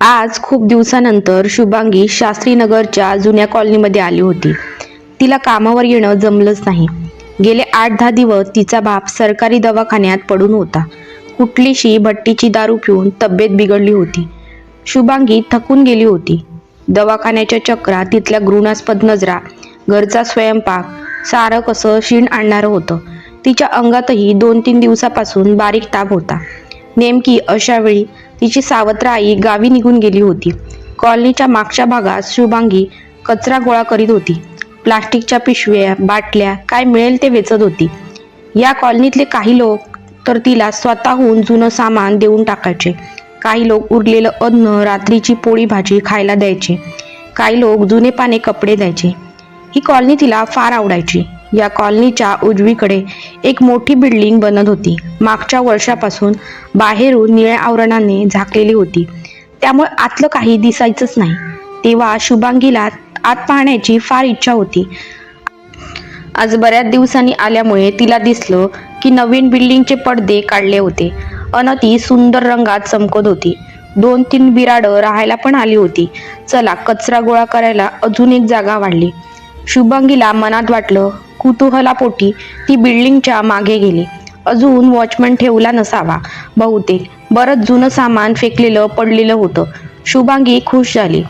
आज खूप दिवसानंतर शुभांगी शास्त्रीनगरच्या जुन्या कॉलनीमध्ये आली होती. तिला कामावर येणं जमलंच नाही. गेले आठ दहा दिवस तिचा बाप सरकारी दवाखान्यात पडून होता. कुठलीशी भट्टीची दारू पिऊन तब्येत बिघडली होती. शुभांगी थकून गेली होती. दवाखान्याच्या चक्रात तिथल्या घृणास्पद नजरा घरचा स्वयंपाक सारं कसं शीण आणणारं होतं. तिच्या अंगातही दोन तीन दिवसापासून बारीक ताप होता. नेमकी अशावेळी तिची सावत्र आई गावी निघून गेली होती. कॉलनीच्या मागच्या भागात शुभांगी कचरा गोळा करीत होती. प्लास्टिकच्या पिशव्या बाटल्या काय मिळेल ते वेचत होती. या कॉलनीतले काही लोक तर तिला स्वतःहून जुनं सामान देऊन टाकायचे. काही लोक उरलेलं अन्न रात्रीची पोळी भाजी खायला द्यायचे. काही लोक जुने पाने कपडे द्यायचे. ही कॉलनी तिला फार आवडायची. या कॉलनीच्या उजवीकडे एक मोठी बिल्डिंग बनत होती. मागच्या वर्षापासून बाहेरून निळ्या आवरणाने झाकलेली होती. त्यामुळे आतलं काही दिसायचंच नाही. तेव्हा शुभांगीला आत पाहण्याची फार इच्छा होती. आज बऱ्याच दिवसांनी आल्यामुळे तिला दिसलं की नवीन बिल्डिंगचे पडदे काढले होते. अन ती सुंदर रंगात चमकत होती. दोन तीन बिराडं राहायला पण आली होती. चला कचरा गोळा करायला अजून एक जागा वाढली. शुभांगीला मनात वाटलं कुतूहलापोटी ती बिल्डिंगच्या मागे गेली. अजून वॉचमन ठेवला नसावा. बहुतेक बरंच जुनं सामान फेकलेलं पडलेलं होतं. शुभांगी खुश झाली.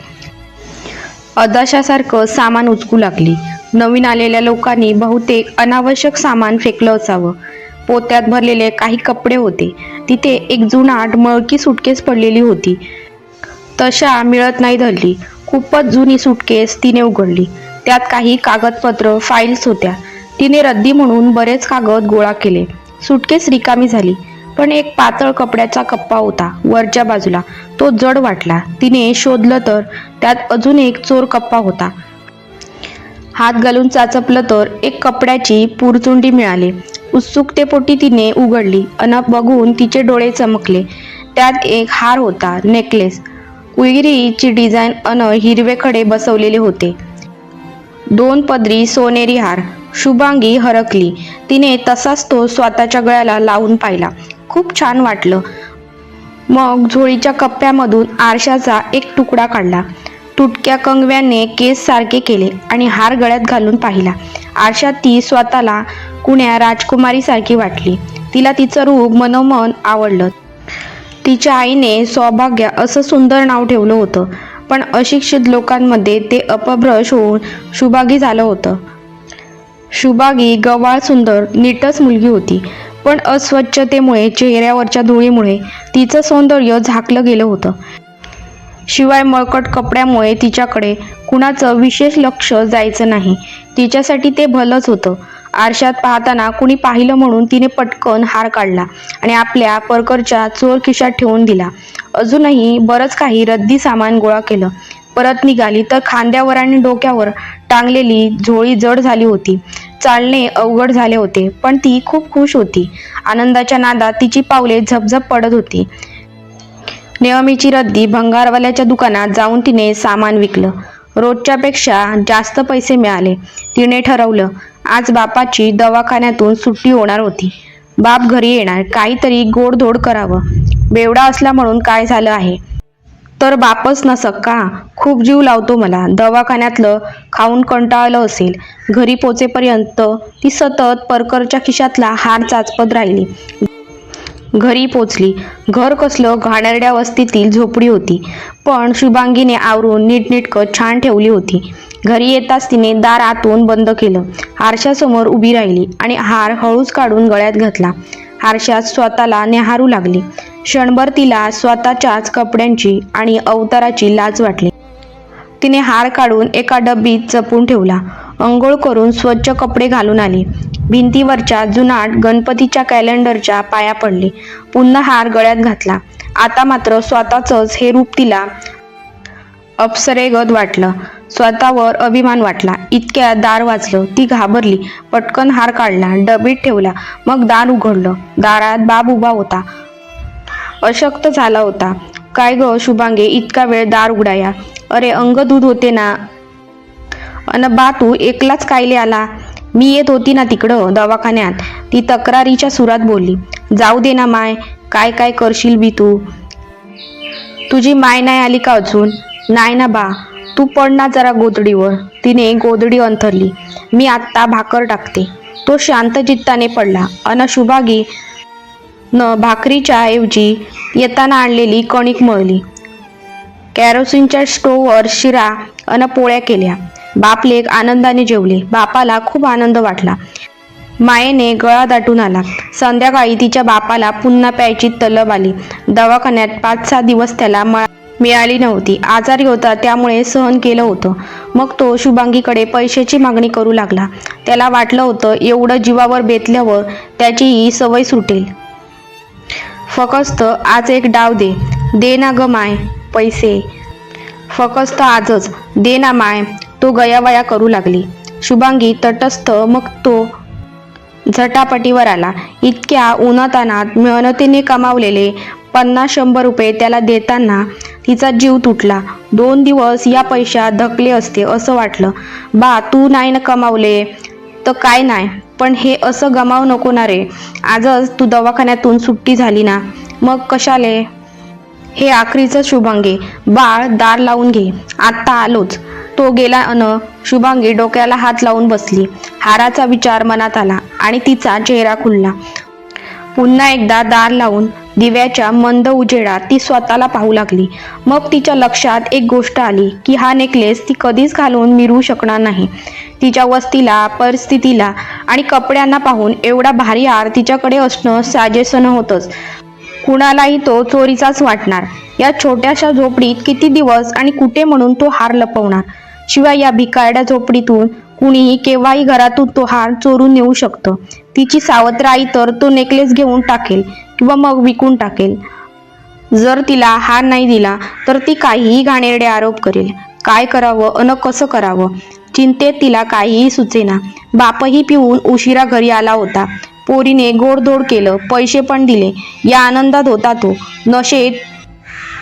अदाशासारखं सामान उचकू लागली. नवीन आलेल्या लोकांनी बहुतेक अनावश्यक सामान फेकलं असावं. पोत्यात भरलेले काही कपडे होते. तिथे एक जुनाट मळकी सुटकेस पडलेली होती. तशा मिळत नाही धरली. खूपच जुनी सुटकेस तिने उघडली. त्यात काही कागदपत्र फाईल्स होत्या. तिने रद्दी म्हणून बरेच कागद गोळा केले. सुटकेस रिकामी झाली. पण एक पातळ कपड्याचा कप्पा होता वरच्या बाजूला. तो जड वाटला. तिने शोधलं तर त्यात अजून एक चोर कप्पा होता. हात घालून चाचपलं तर एक कपड्याची पुरचुंडी मिळाली. उत्सुकतेपोटी तिने उघडली अन बघून तिचे डोळे चमकले. त्यात एक हार होता नेकलेस कुईरीची डिझाईन अन हिरवेकडे बसवलेले होते. दोन पदरी सोनेरी हार. शुभांगी हरकली. तिने तसाच तो स्वतःच्या गळ्याला लावून पाहिला. खूप छान वाटलं. मग झोळीच्या कप्प्यामधून आरशाचा एक तुकडा काढला. तुटक्या कंगव्याने केस सारखे केले आणि हार गळ्यात घालून पाहिला. आरशात ती स्वतःला कुण्या राजकुमारीसारखी वाटली. तिला तिचं रूप मनोमन आवडलं. तिच्या आईने सौभाग्य असं सुंदर नाव ठेवलं होतं. पण अशिक्षित लोकांमध्ये ते अपभ्रश होऊन शुभागी झालं होतं. शुभागी गवाळ सुंदर नीटच मुलगी होती. पण अस्वच्छतेमुळे चेहऱ्यावरच्या धुळीमुळे तिचं सौंदर्य झाकलं गेलं होतं. शिवाय मळकट कपड्यामुळे तिच्याकडे कुणाचं विशेष लक्ष जायचं नाही. तिच्यासाठी ते भलंच होतं. आरशात पाहताना कुणी पाहिलं म्हणून तिने पटकन हार काढला आणि आपल्या परकरच्या चोर खिशात ठेवून दिला. अजूनही बरंच काही रद्दी सामान गोळा केलं. परत निघाली तर खांद्यावर आणि डोक्यावर टांगलेली झोळी जड झाली होती. चालणे अवघड झाले होते पण ती खूप खुश होती. आनंदाच्या नादात तिची पावले झपझप पडत होती. नेहमीची रद्दी भंगारवाल्याच्या दुकानात जाऊन तिने सामान विकलं. रोजच्यापेक्षा जास्त पैसे मिळाले. तिने ठरवलं आज बापाची दवाखान्यातून सुट्टी होणार होती. बाप घरी येणार काहीतरी गोडधोड करावं. बेवडा असला म्हणून काय झालं आहे? तर बापच नसक का? खूप जीव लावतो मला. दवाखान्यातलं खाऊन कंटाळलं असेल. घरी पोचेपर्यंत ती सतत परकरच्या खिशातला हार चाचपत राहिली. घरी पोचली. घर कसलं घाणेरड्या वस्तीतील झोपडी होती. पण शुभांगीने आवरून नीटनीटकं छान ठेवली होती. घरी येताच तिने दार आतून बंद केलं. आरशासमोर उभी राहिली आणि हार हळूच काढून गळ्यात घातला. आरशात स्वतःला नेहारू लागली. क्षणभर तिला स्वतःच्याच कपड्यांची आणि अवताराची लाज वाटली. तिने हार काढून एका डब्बीत जपून ठेवला. अंघोळ करून स्वच्छ कपडे घालून आली. भिंतीवरच्या जुनाट गणपतीच्या कॅलेंडरच्या पाया पडली. पुन्हा हार गळ्यात घातला. आता मात्र स्वतःचंच हे रूप तिला अप्सरेगत वाटलं. स्वतःवर अभिमान वाटला. इतक्या दार वाचलं ती घाबरली. पटकन हार काढला डबीत ठेवला मग दार उघडलं. दारात बाब उभा होता. अशक्त झाला होता. काय ग शुभांगे इतका वेळ दार उघडाया? अरे अंग दूध होते ना? अन बा तू एकलाच कायले आला? मी येत होती ना तिकडं दवाखान्यात. ती तक्रारीच्या सुरात बोलली. जाऊ दे ना माय काय काय करशील बी तू? तुझी माय नाही आली का अजून? नाही ना बा. तू पड ना जरा गोदडीवर तिने गोदडी अंथरली. मी आत्ता भाकर टाकते. तो शांत चित्ताने पडला. अन शुभागी न भाकरीच्या ऐवजी येताना आणलेली कणिक मळली. कॅरोसिनच्या स्टोववर शिरा अन पोळ्या केल्या. बापलेक आनंदाने जेवले. बापाला खूप आनंद वाटला. मायेने गळा दाटून आला. संध्याकाळी तिच्या बापाला पुन्हा प्यायची तलब आली. दवाखान्यात पाच सहा दिवस त्याला मळा मिळाली नव्हती. आजारी होता त्यामुळे सहन केलं होतं. मग तो शुभांगीकडे पैशाची मागणी करू लागला. त्याला वाटलं होतं एवढं जीवावर बेतल्यावर त्याची ही सवय सुटेल. फकस्त आज एक डाव दे. दे ना ग माय पैसे. फकस्त आजच. दे ना माय तो गयावया करू लागली. शुभांगी तटस्थ मग तो झटापटीवर आला. इतक्या उन्हातानात मेहनतीने कमावलेले पन्नास शंभर रुपये त्याला देताना तिचा जीव तुटला. दोन दिवस या पैशात धकले असते असं वाटलं. बा तू नाही ना कमावले. तर काय नाही. पण हे असं गमावू नको ना रे. आजच तू दवाखान्यातून सुट्टी झाली ना. मग कशाले? हे आखरीचं शुभांगी. बाळ दार लावून घे. आत्ता आलोच. तो गेला अन शुभांगी डोक्याला हात लावून बसली. हाराचा विचार मनात आला आणि तिचा चेहरा खुलला. पुन्हा एकदा दार लावून दिव्याच्या मंद उजेडात ती स्वतःला पाहू लागली. मग तिच्या लक्षात एक गोष्ट आली की हा नेकलेस ती कधीच घालून मिरवू शकणार नाही. तिच्या वस्तीला परिस्थितीला आणि कपड्यांना पाहून एवढा भारी हार तिच्याकडे असणं साजेसं होतंच कुणालाही तो चोरीचाच वाटणार. या छोट्याशा झोपडीत किती दिवस आणि कुठे म्हणून तो हार लपवणार? शिवाय या भिकारड्या झोपडीतून कुणीही केव्हाही घरातून तो हार चोरून नेऊ शकतं. तिची सावत्र आई तर तो नेकलेस घेऊन टाकेल किंवा मग विकून टाकेल. जर तिला हार नाही दिला तर ती काहीही घाणेरडे आरोप करेल. काय करावं अन कसं करावं? चिंतेत तिला काहीही सुचेना. बापही पिऊन उशिरा घरी आला होता. पोरीने गोडधोड केलं पैसे पण दिले. या आनंदात होता तो. नशेत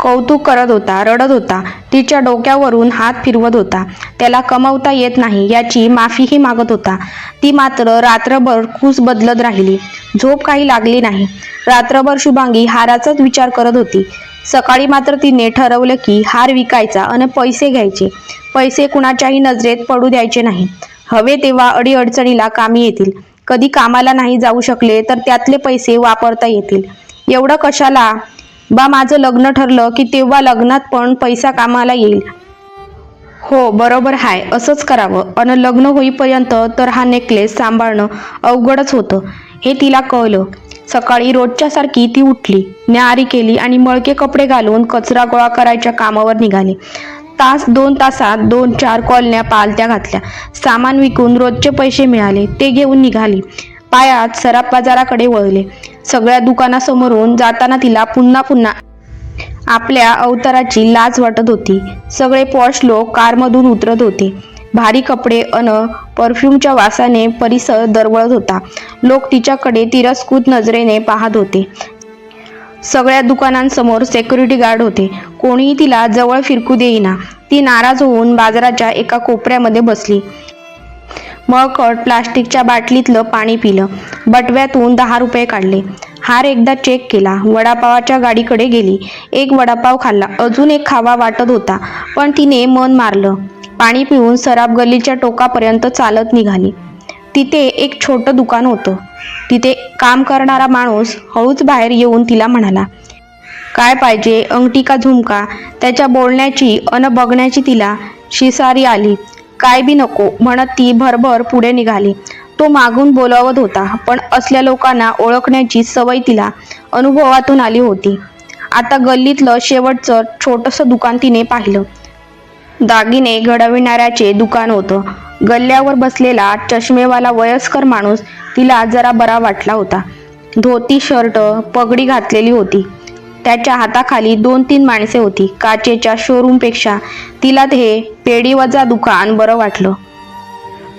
कौतुक करत होता रडत होता. तिच्या डोक्यावरून हात फिरवत होता. त्याला कमवता येत नाही याची माफीही मागत होता. ती मात्र रात्रभर खूस बदलत राहिली. झोप काही लागली नाही. रात्रभर शुभांगी हाराचाच विचार करत होती. सकाळी मात्र तिने ठरवलं की हार विकायचा आणि पैसे घ्यायचे. पैसे कुणाच्याही नजरेत पडू द्यायचे नाही. हवे तेव्हा अडीअडचणीला कामी येतील. कधी कामाला नाही जाऊ शकले तर त्यातले पैसे वापरता येतील. एवढं कशाला? बा माझं लग्न ठरलं की तेव्हा लग्नात पण पैसा कामाला येईल. हो बरोबर हाय असंच करावं. अन लग्न होईपर्यंत तर हा नेकलेस सांभाळणं अवघडच होतं. हे तिला कळलं. सकाळी रोजच्यासारखी ती उठली. न्याहारी केली आणि मळके कपडे घालून कचरा गोळा करायच्या कामावर निघाली. तास दोन तासात दोन चार कॉलन्या पालत्या घातल्या. सामान विकून रोजचे पैसे मिळाले. ते घेऊन निघाली. पायात सराफ बाजाराकडे वळले. सगळ्या दुकानासमोरून जाताना तिला पुन्हा पुन्हा आपल्या अवताराची लाज वाटत होती. सगळे पॉश लोक कारमधून उतरत होते. भारी कपडे अन परफ्यूमच्या वासाने परिसर दरवळत होता. लोक तिच्याकडे तिरस्कृत नजरेने पाहत होते. सगळ्या दुकानांसमोर सेक्युरिटी गार्ड होते. कोणीही तिला जवळ फिरकू देईना. ती नाराज होऊन बाजाराच्या एका कोपऱ्यामध्ये बसली. मळकट प्लास्टिकच्या बाटलीतलं पाणी पिलं. बटव्यातून दहा रुपये काढले. हार एकदा चेक केला. वडापावाच्या गाडीकडे गेली. एक वडापाव खाल्ला. अजून एक खावा वाटत होता पण तिने मन मारलं. पाणी पिऊन सराब गल्लीच्या टोकापर्यंत चालत निघाली. तिथे एक छोटं दुकान होतं. तिथे काम करणारा माणूस हळूच बाहेर येऊन तिला म्हणाला काय पाहिजे? अंगठी का झुमका. त्याच्या बोलण्याची अन बघण्याची तिला शिसारी आली. काय बी नको म्हणत ती भरभर पुढे निघाली. तो मागून बोलावत होता पण असल्या लोकांना ओळखण्याची सवय तिला अनुभवातून आली होती. आता गल्लीतलं शेवटचं छोटंसं दुकान तिने पाहिलं. दागिने घडविणाऱ्याचे दुकान होतं. गल्ल्यावर बसलेला चष्मेवाला वयस्कर माणूस तिला जरा बरा वाटला होता. धोती शर्ट पगडी घातलेली होती. त्याच्या हाताखाली दोन तीन माणसे होती. काचेच्या शोरूमपेक्षा तिला हे पेढीवजा दुकान बरं वाटलं.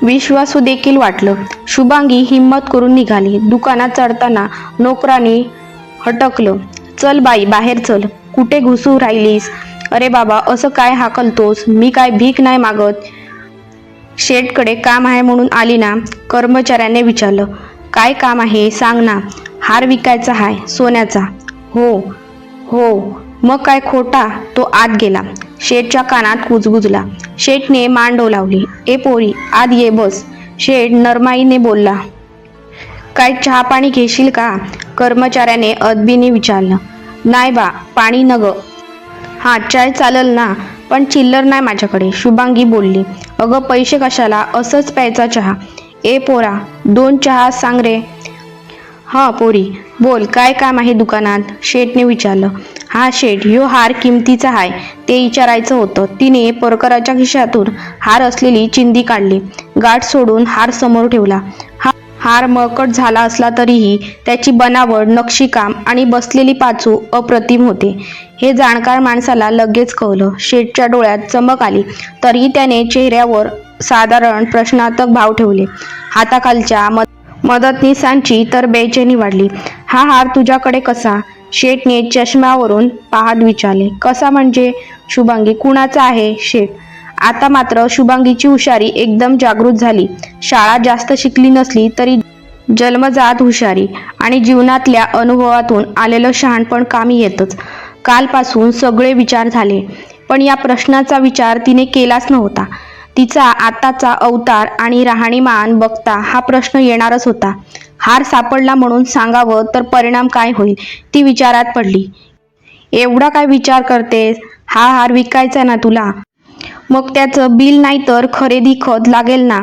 विश्वासू देखील वाटलं. शुभांगी हिंमत करून निघाली. दुकानात चढताना नोकराने हटकलं. चल बाई बाहेर चल. कुठे घुसू राहिलीस? अरे बाबा असं काय हाकलतोस? मी काय भीक नाही मागत. शेटकडे काम आहे म्हणून आली ना? कर्मचाऱ्याने विचारलं. काय काम आहे? सांग ना. हार विकायचा आहे सोन्याचा. हो. हो मग काय खोटा? तो आत गेला. शेठच्या कानात कुजबुजला. शेठने मांडो लावली. ए पोरी आत ये बस. शेठ नरमाईने बोलला. काय चहा पाणी घेशील का? कर्मचाऱ्याने अदबीने विचारलं. नाही बा पाणी न ग हा चाय चालल ना पण चिल्लर नाही माझ्याकडे शुभांगी बोलली. अगं पैसे कशाला? असंच प्यायचा चहा. ए पोरा दोन चहा सांग रे. हां पोरी. बोल काय काम आहे दुकानात? शेठने विचारलं. हा शेठ ह्यो हार किमतीचा हाय. ते विचारायचं होतं. तिने परकराच्या खिशातून हार असलेली चिंदी काढली. गाठ सोडून हार समोर ठेवला. हा हार मळकट झाला असला तरीही त्याची बनावट नक्षीकाम आणि बसलेली पाचू अप्रतिम होते. हे जाणकार माणसाला लगेच कळलं. शेठच्या डोळ्यात चमक आली. तरी त्याने चेहऱ्यावर साधारण प्रश्नार्थक भाव ठेवले. हाताखालच्या मदतनीसांची तर बेचैनी वाढली. हा हार तुझ्याकडे कसा? शेठने चष्म्यावरून पाहत विचारले. कसा म्हणजे? शुभांगी कुणाचा आहे शेठ आता मात्र शुभांगीची हुशारी एकदम जागृत झाली. शाळा जास्त शिकली नसली तरी जन्मजात हुशारी आणि जीवनातल्या अनुभवातून आलेलं शहाणपण कामी येतच. कालपासून सगळे विचार झाले. पण या प्रश्नाचा विचार तिने केलाच नव्हता. तिचा आताचा अवतार आणि राहणीमान बघता हा प्रश्न येणारच होता. हार सापडला म्हणून सांगावं तर परिणाम काय होईल ती विचारात पडली. एवढा काय विचार करतेस? हा हार विकायचा ना तुला? मग त्याचं बिल नाही तर खरेदी खत लागेल ना?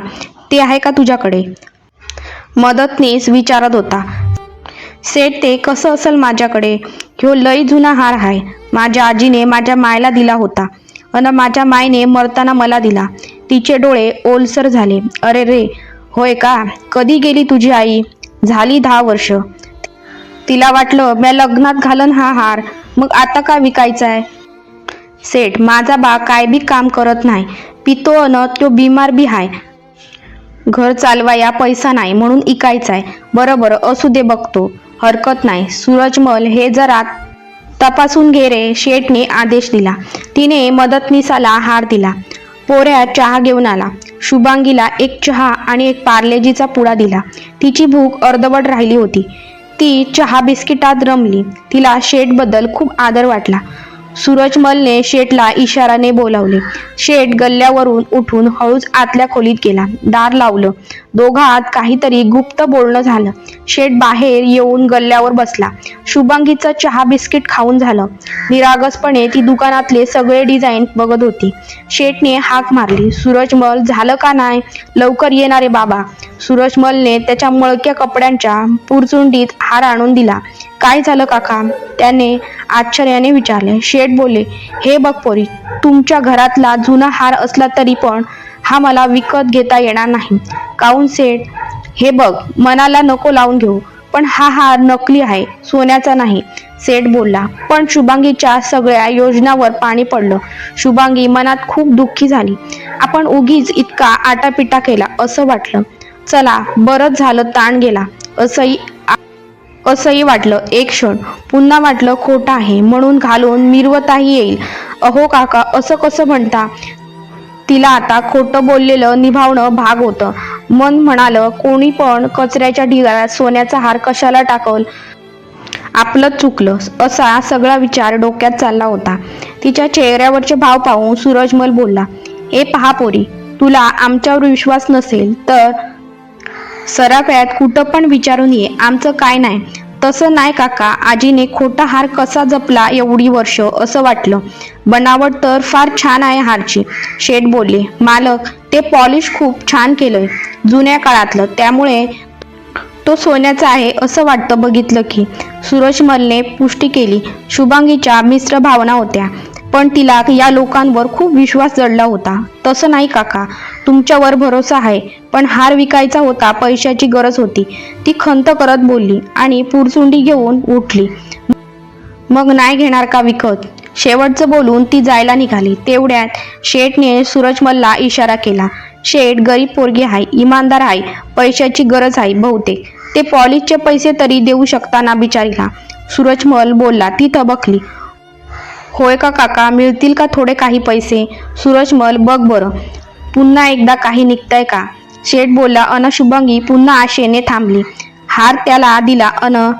ते आहे का तुझ्याकडे? मदतनीस विचारत होता. सेठ ते कसं असेल माझ्याकडे? ह्यो लय जुना हार आहे. माझ्या आजीने माझ्या मायला दिला होता. अन माझ्या मायने मरताना मला दिला. तिचे डोळे ओलसर झाले. अरे रे होय का? कधी गेली तुझी आई? झाली दहा वर्ष. तिला वाटलं म्या लग्नात घालन हा हार. मग आता का विकायचा आहे सेठ माझा बा काय बी काम करत नाही. पितो अन तो बिमार बी हाय. घर चालवाया पैसा नाही म्हणून इकायचा आहे बरं बरं असू दे बघतो. हरकत नाही. सूरजमल हे जरा तपासून घे रे शेठने आदेश दिला. तिने मदतनीसाला हार दिला. पोऱ्या चहा घेऊन आला. शुभांगीला एक चहा आणि एक पार्लेजीचा पुडा दिला. तिची भूक अर्धवट राहिली होती. ती चहा बिस्किटात रमली. तिला शेठबद्दल खूप आदर वाटला. सूरजमलने शेठला इशाराने बोलावले. शेठ गल्ल्यावरून उठून हळूच आतल्या खोलीत गेला. दार लावलं. दोघात काहीतरी गुप्त बोलणं झालं. शेठ बाहेर येऊन गल्ल्यावर बसला. शुभांगीचं चहा बिस्किट खाऊन झालं. निरागसपणे ती दुकानातले सगळे डिझाईन बघत होती. शेठने हाक मारली. सूरजमल झालं का नाही? लवकर येणारे बाबा. सूरजमलने त्याच्या मळक्या कपड्यांच्या पुरचुंडीत हार आणून दिला. काय झालं काका? त्याने आश्चर्याने विचारले. शेठ बोलले हे बघ पोरी तुमच्या घरातला जुना हार असला तरी पण हा मला विकत घेता येणार नाही. काऊन सेठ हे बघ मनाला नको लावून घेऊ पण हा हार नकली आहे सोन्याचा नाही. सेठ बोलला पण शुभांगीच्या सगळ्या योजनावर पाणी पडलं. शुभांगी मनात खूप दुःखी झाली. आपण उगीच इतका आटापिटा केला असं वाटलं. चला बरंच झालं ताण गेला. असंही असंही वाटलं एक क्षण. पुन्हा वाटलं खोटं आहे. म्हणून घालून मिरवताही येईल. अहो काका असं कसं म्हणता? तिला आता खोटं बोललेलं निभावणं भाग होतं. मन म्हणालं कोणी पण कचऱ्याच्या ढिगाऱ्यात सोन्याचा हार कशाला टाकल? आपलं चुकलं. असा सगळा विचार डोक्यात चालला होता. तिच्या चेहऱ्यावरचे भाव पाहून सूरजमल बोलला ए पहा पोरी तुला आमच्यावर विश्वास नसेल तर सराफ्यात कुठं पण विचारून ये आमचं काय नाही. तसं नाही काका आजीने खोटा हार कसा जपला एवढी वर्ष असं वाटलं. बनावट तर फार छान आहे हारची शेठ बोलले. मालक ते पॉलिश खूप छान केलंय जुन्या काळातलं त्यामुळे तो सोन्याचा आहे असं वाटतं बघितलं की. सूरजमलने पुष्टी केली. शुभांगीच्या मिश्र भावना होत्या. पण तिला या लोकांवर खूप विश्वास जडला होता. तसं नाही काका. तुमच्यावर भरोसा आहे पण हार विकायचा होता पैशाची गरज होती. ती खंत करत बोलली आणि पुरचुंडी घेऊन उठली. मग नाही घेणार का विकत? शेवटचं बोलून ती जायला निघाली. तेवढ्यात शेठने सूरजमलला इशारा केला. शेठ गरीब पोरगी आहे इमानदार आहे पैशाची गरज आहे बहुतेक. ते पॉलिशचे पैसे तरी देऊ शकता ना बिचारीला? सूरजमल बोलला ती थबकली. होय का काका मिळतील का थोडे काही पैसे? सूरजमल बघ बरं. पुन्हा एकदा काही निघतंय का? शेठ बोलला अन शुभंगी पुन्हा आशेने थांबली. हार त्याला दिला अन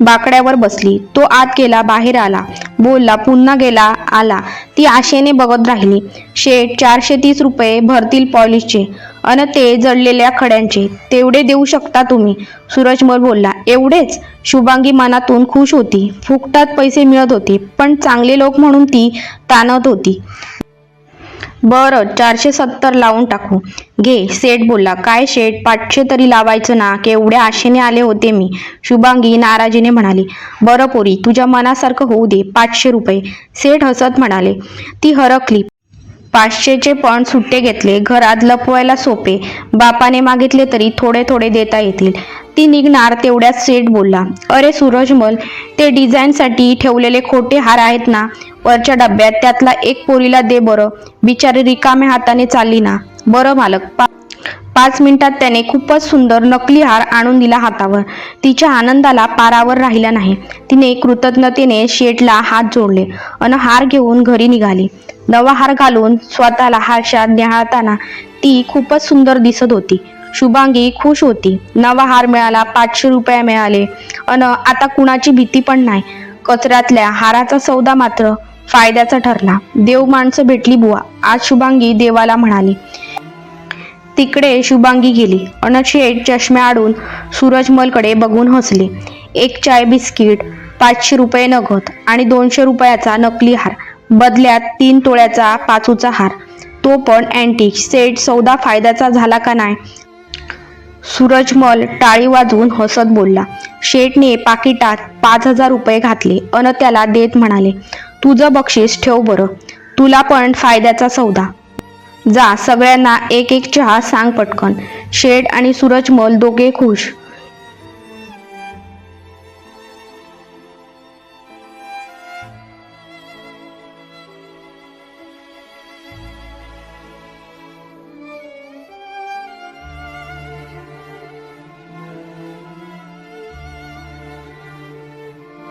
बाकड्यावर बसली. तो आत गेला बाहेर आला. बोलला पुन्हा गेला आला. ती आशेने बघत राहिली. शेठ चारशे तीस रुपये भरतील पॉलिशचे. अन ते जळलेल्या खड्यांचे तेवढे देऊ शकता तुम्ही. सूरजमल बोलला एवढेच? शुभांगी मनातून खुश होती. फुकटात पैसे मिळत होते पण चांगले लोक म्हणून ती ताणत होती. बरं चारशे सत्तर लावून टाकू. घे सेठ बोलला. काय शेठ पाचशे तरी लावायचं ना? केवढ्या आशेने आले होते मी. शुभांगी नाराजीने म्हणाली बरं पोरी तुझ्या मनासारखं होऊ दे पाचशे रुपये. सेठ हसत म्हणाले ती हरकली. पाचशेचे पण सुट्टे घेतले. घरात लपवायला सोपे. बापाने मागितले तरी थोडे थोडे देता येतील. ती निघणार तेवढ्यात सेठ बोलला अरे सूरजमल ते डिझाईनसाठी ठेवलेले खोटे हार आहेत ना? वरच्या डब्यात त्यातला एक पोरीला दे बरं. बिचारी रिकाम्या हाताने चालली ना. बरं मालक पा पाच मिनिटात त्याने खूपच सुंदर नकली हार आणून दिला हातावर. तिच्या आनंदाला पारावर राहिला नाही. तिने कृतज्ञतेने शेटला हात जोडले अन हार घेऊन घरी निघाली. नवा हार घालून स्वतःला हारशात निहाळताना ती खूपच सुंदर दिसत होती. शुभांगी खुश होती. नवा हार मिळाला पाचशे रुपये मिळाले अन आता कुणाची भीती पण नाही. कचऱ्यातल्या हाराचा सौदा मात्र फायद्याचा ठरला. देव माणसं भेटली बुवा. आज शुभांगी देवाला म्हणाली तिकडे शुभांगी गेली. अन शेठ चष्म्या आडून सूरजमलकडे बघून हसली. एक चाय बिस्किट पाचशे रुपये नगद आणि दोनशे रुपयाचा नकली हार. बदल्यात तीन तोळ्याचा पाचूचा हार. तो पण अँटिक सेट सौदा फायद्याचा झाला का नाही? सूरजमल टाळी वाजवून हसत बोलला. शेठने पाकिटात पाच हजार रुपये घातले. अन त्याला देत म्हणाले तुझं बक्षीस ठेव बरं. तुला पण फायद्याचा सौदा. जा सगळ्यांना एक एक चहा सांग पटकन. शेठ आणि सूरजमल दोघे खुश.